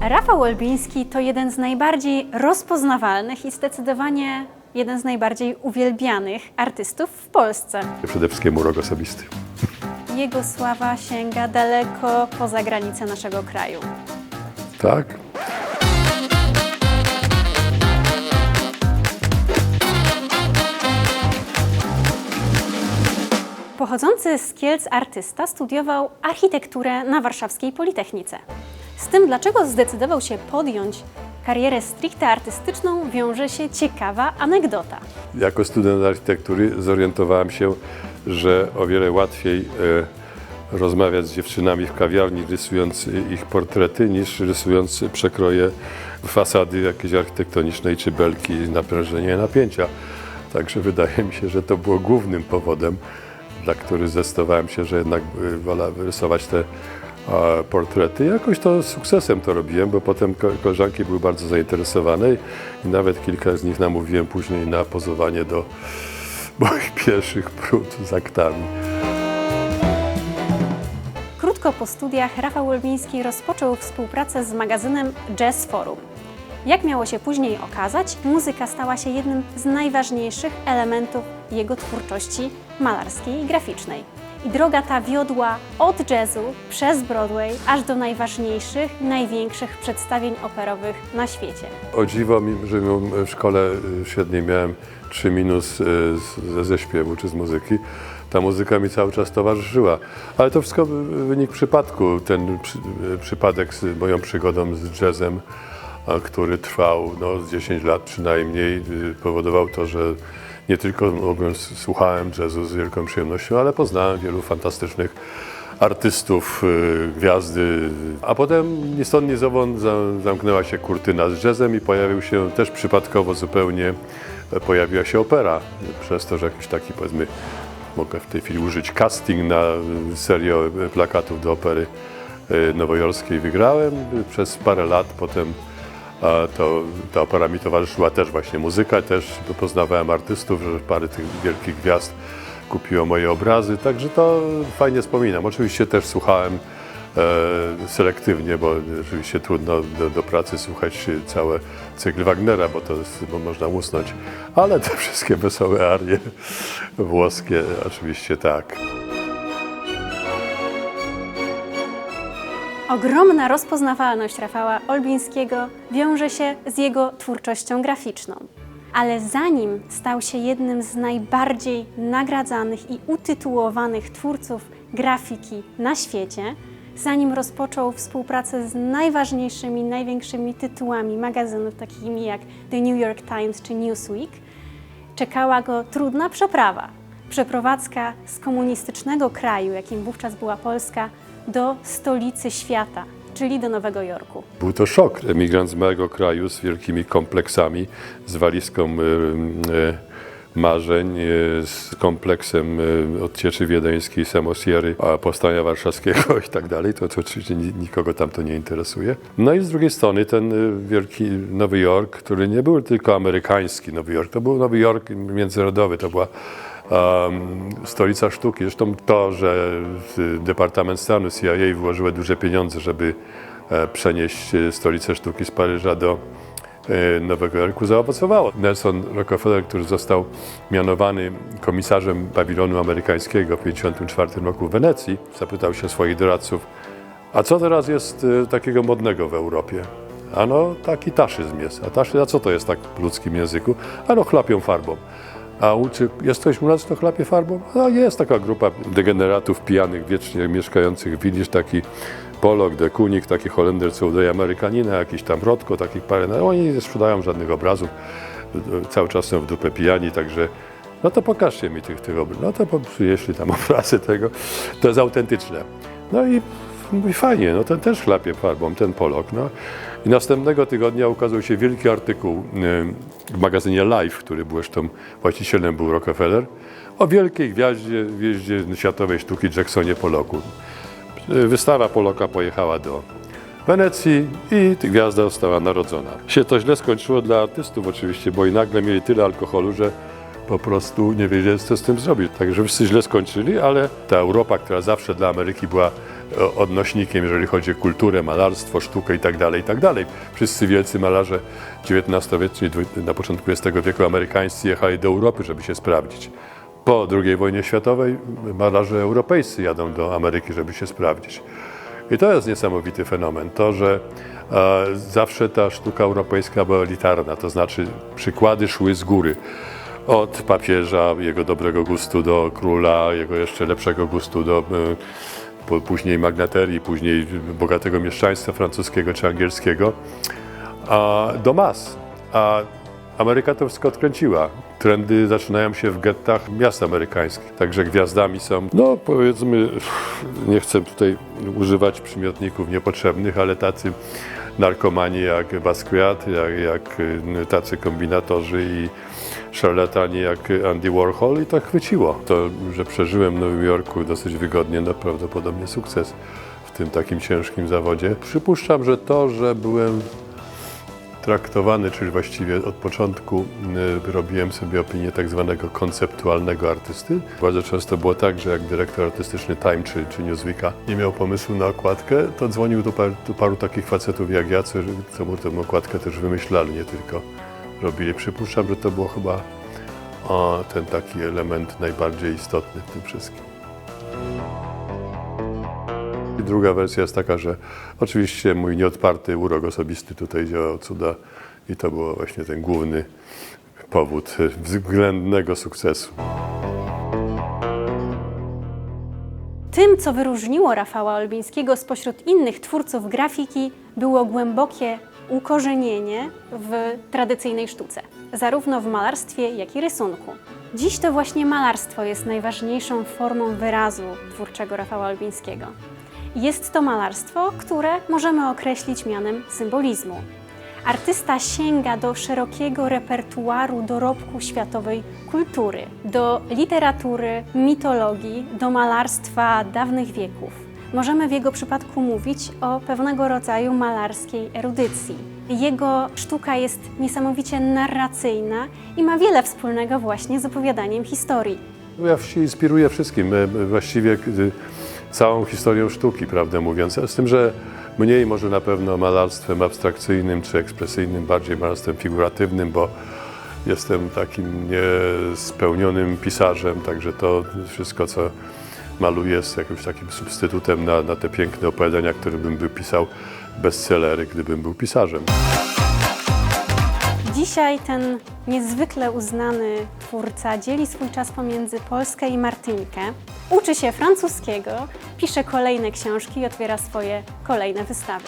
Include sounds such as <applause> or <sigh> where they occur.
Rafał Olbiński to jeden z najbardziej rozpoznawalnych i zdecydowanie jeden z najbardziej uwielbianych artystów w Polsce. Przede wszystkim urok osobisty. Jego sława sięga daleko poza granice naszego kraju. Tak? Pochodzący z Kielc artysta studiował architekturę na warszawskiej Politechnice. Z tym, dlaczego zdecydował się podjąć karierę stricte artystyczną, wiąże się ciekawa anegdota. Jako student architektury zorientowałem się, że o wiele łatwiej e, rozmawiać z dziewczynami w kawiarni, rysując ich portrety, niż rysując przekroje fasady jakiejś architektonicznej czy belki, naprężenia i napięcia. Także wydaje mi się, że to było głównym powodem, dla których zdecydowałem się, że jednak e, wolę rysować te e, portrety. Jakoś to z sukcesem to robiłem, bo potem ko- koleżanki były bardzo zainteresowane i- nawet kilka z nich namówiłem później na pozowanie do <laughs> moich pierwszych prób z aktami. Krótko po studiach Rafał Olbiński rozpoczął współpracę z magazynem Jazz Forum. Jak miało się później okazać, muzyka stała się jednym z najważniejszych elementów jego twórczości malarskiej i graficznej. I droga ta wiodła od jazzu przez Broadway aż do najważniejszych największych przedstawień operowych na świecie. O dziwo, że w szkole y, średniej miałem 3 minus y, ze, śpiewu czy z muzyki. Ta muzyka mi cały czas towarzyszyła. Ale to wszystko wy- wynik przypadku. Ten przy, y, przypadek z moją przygodą z jazzem, który trwał no, z 10 lat przynajmniej, powodował to, że nie tylko mogłem, słuchałem jazzu z wielką przyjemnością, ale poznałem wielu fantastycznych artystów, y, gwiazdy. A potem ni stąd, zowąd za- zamknęła się kurtyna z jazzem i pojawił się też przypadkowo zupełnie, e, pojawiła się opera. Przez to, że jakiś taki powiedzmy, mogę w tej chwili użyć casting na y, serię e, plakatów do opery nowojorskiej wygrałem. Przez parę lat potem to, ta opera mi towarzyszyła też właśnie muzyka, też poznawałem artystów, że parę tych wielkich gwiazd kupiło moje obrazy, także to fajnie wspominam. Oczywiście też słuchałem e, selektywnie, bo oczywiście trudno do, do pracy słuchać całe cykl Wagnera, bo to bo można usnąć, ale te wszystkie wesołe arie włoskie oczywiście tak. Ogromna rozpoznawalność Rafała Olbińskiego wiąże się z jego twórczością graficzną. Ale zanim stał się jednym z najbardziej nagradzanych i utytułowanych twórców grafiki na świecie, zanim rozpoczął współpracę z najważniejszymi, największymi tytułami magazynów takimi jak The New York Times czy Newsweek, czekała go trudna przeprawa. Przeprowadzka z komunistycznego kraju, jakim wówczas była Polska, do stolicy świata, czyli do Nowego Jorku. Był to szok. Emigrant z małego kraju z wielkimi kompleksami, z walizką y, y, marzeń, y, z kompleksem y, odcieczy wiedeńskiej, Samosiery, a powstania warszawskiego <laughs> i tak dalej. To, to oczywiście ni- nikogo tam to nie interesuje. No i z drugiej strony ten wielki Nowy Jork, który nie był tylko amerykański Nowy Jork, to był Nowy Jork międzynarodowy, to była stolica sztuki. Zresztą to, że Departament Stanu CIA włożyły duże pieniądze, żeby e, przenieść e, stolicę sztuki z Paryża do e, Nowego Jorku zaowocowało. Nelson Rockefeller, który został mianowany komisarzem pawilonu amerykańskiego w 1954 roku w Wenecji, zapytał się swoich doradców, a co teraz jest takiego modnego w Europie? Ano taki taszyzm jest. A taszyzm, a co to jest tak w ludzkim języku? Ano chlapią farbą. A uczy, jest ktoś u nas, kto chlapie farbą? A jest taka grupa degeneratów pijanych, wiecznie mieszkających. Widzisz taki Polok, Dekunik, taki Holender, co udaje Amerykanina, jakiś tam Rodko, takich parę. No, oni nie sprzedają żadnych obrazów. Cały czas są w dupę pijani, także no to pokażcie mi tych, tych obrazów. No to przyjeśli tam <laughs> obrazy tego. To jest autentyczne. No i Mówi, fajnie, no ten też chlapie farbą, ten Polok. No. I następnego tygodnia ukazał się wielki artykuł y, w magazynie Life, który był zresztą właścicielem był Rockefeller, o wielkiej gwiaździe, światowej sztuki Jacksonie Poloku. Y, Wystawa Poloka pojechała do Wenecji i gwiazda została narodzona. Się to źle skończyło dla artystów oczywiście, bo i nagle mieli tyle alkoholu, że po prostu nie wiedzieli, co z tym zrobić. Także wszyscy źle skończyli, ale ta Europa, która zawsze dla Ameryki była odnośnikiem, jeżeli chodzi o kulturę, malarstwo, sztukę itd. itd. Wszyscy wielcy malarze XIX-wieczni, na początku XX wieku amerykańscy jechali do Europy, żeby się sprawdzić. Po II wojnie światowej malarze europejscy jadą do Ameryki, żeby się sprawdzić. I to jest niesamowity fenomen, to, że e, zawsze ta sztuka europejska była elitarna, to znaczy przykłady szły z góry. Od papieża, jego dobrego gustu do króla, jego jeszcze lepszego gustu do e, później magnaterii, później bogatego mieszczaństwa francuskiego czy angielskiego, a do mas. A Ameryka to wszystko odkręciła. Trendy zaczynają się w gettach miast amerykańskich. Także gwiazdami są, no powiedzmy, nie chcę tutaj używać przymiotników niepotrzebnych, ale tacy narkomani jak Basquiat, jak, jak y, tacy kombinatorzy i szarlatani jak Andy Warhol i tak chwyciło. To, że przeżyłem w Nowym Jorku dosyć wygodnie, no prawdopodobnie sukces w tym takim ciężkim zawodzie. Przypuszczam, że to, że byłem traktowany, czyli właściwie od początku y, robiłem sobie opinię tak zwanego konceptualnego artysty. Bardzo często było tak, że jak dyrektor artystyczny Time czy, czy Newsweeka nie miał pomysłu na okładkę, to dzwonił do, par, do paru takich facetów jak ja, co, co mu tę okładkę też wymyślali, nie tylko robili. Przypuszczam, że to było chyba o, ten taki element najbardziej istotny w tym wszystkim. Druga wersja jest taka, że oczywiście mój nieodparty urok osobisty tutaj działał cuda i to był właśnie ten główny powód względnego sukcesu. Tym, co wyróżniło Rafała Olbińskiego spośród innych twórców grafiki, było głębokie ukorzenienie w tradycyjnej sztuce, zarówno w malarstwie, jak i rysunku. Dziś to właśnie malarstwo jest najważniejszą formą wyrazu twórczego Rafała Olbińskiego. Jest to malarstwo, które możemy określić mianem symbolizmu. Artysta sięga do szerokiego repertuaru dorobku światowej kultury, do literatury, mitologii, do malarstwa dawnych wieków. Możemy w jego przypadku mówić o pewnego rodzaju malarskiej erudycji. Jego sztuka jest niesamowicie narracyjna i ma wiele wspólnego właśnie z opowiadaniem historii. Ja się inspiruję wszystkim, e, właściwie e, całą historią sztuki, prawdę mówiąc. Z tym, że mniej może na pewno malarstwem abstrakcyjnym czy ekspresyjnym, bardziej malarstwem figuratywnym, bo jestem takim niespełnionym pisarzem, także to wszystko, co maluję, jest jakimś takim substytutem na, na te piękne opowiadania, które bym by pisał bestsellery, gdybym był pisarzem. Dzisiaj ten niezwykle uznany twórca dzieli swój czas pomiędzy Polskę i Martynikę, uczy się francuskiego, pisze kolejne książki i otwiera swoje kolejne wystawy.